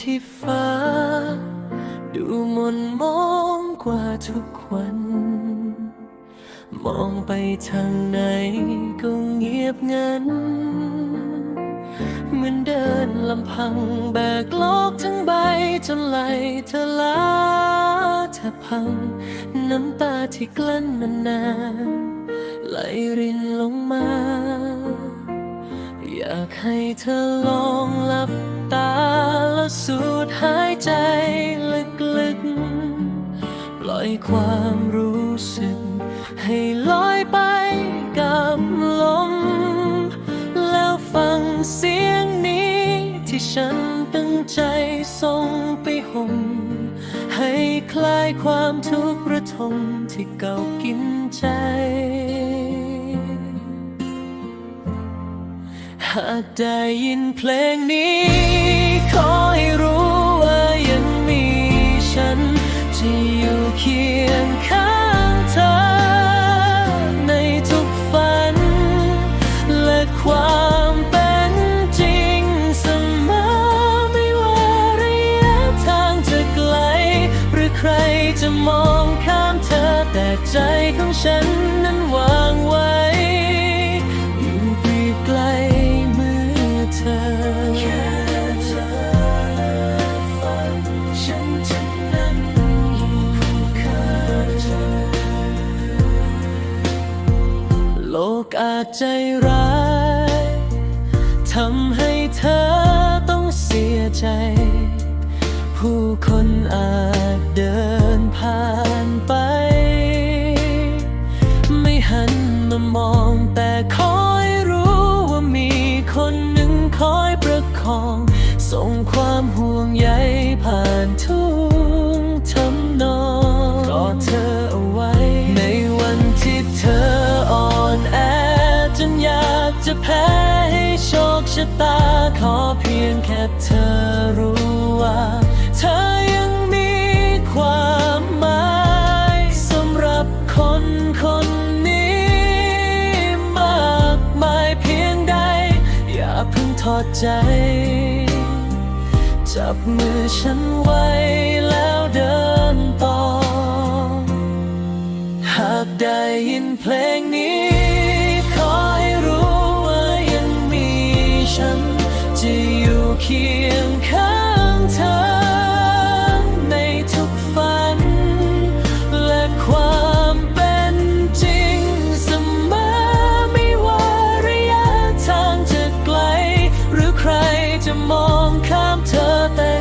ที่ฟ้า ดูมนมองกว่าทุกวัน มองไปทางไหนก็เงียบงัน เหมือนเดินลำพังแบกโลกทั้งใบจนไหลเธอลาแทบพัง น้ำตาที่กลั้นมานานไหลรินลงมา อยากให้เธอลองหลับ สูดหายใจลึกๆ ปล่อยความรู้สึก ให้ลอยไปกับลม แล้วฟังเสียงนี้ที่ฉันตั้งใจส่งไปห่มให้คลายความทุกข์ระทมที่เก่ากินใจ หากได้ยินเพลงนี้ อให้รู้ว่ายังมีฉันจะอยู่เคียงข้างเธอ ในทุกฝัน และความเป็นจริงเสมอไม่ว่าระยะทางจะไกล หรือใครจะมองข้ามเธอแต่ใจของฉัน กอาจใจร้ายทำให้เธอต้องเสียใจ ผู้คนอาจเดินผ่านไป ไม่หันมามองแต่คอยรู้ว่ามีคนหนึ่งคอยประคอง ส่งความห่วงใยผ่านทุก แพ้ให้โชคชะตา ขอเพียงแค่เธอรู้ว่า เธอยังมีความหมายสำหรับคนคนนี้มากมายเพียงใด อย่าเพิ่งทอดใจ จับมือฉันไว้แล้วเดินต่อ หากได้ยินเพลงนี้ เคียงข้างเธอ ในทุกฝัน และความเป็นจริงเสมอไม่ว่าระยะทางจะไกล หรือใครจะมองข้ามเธอแต่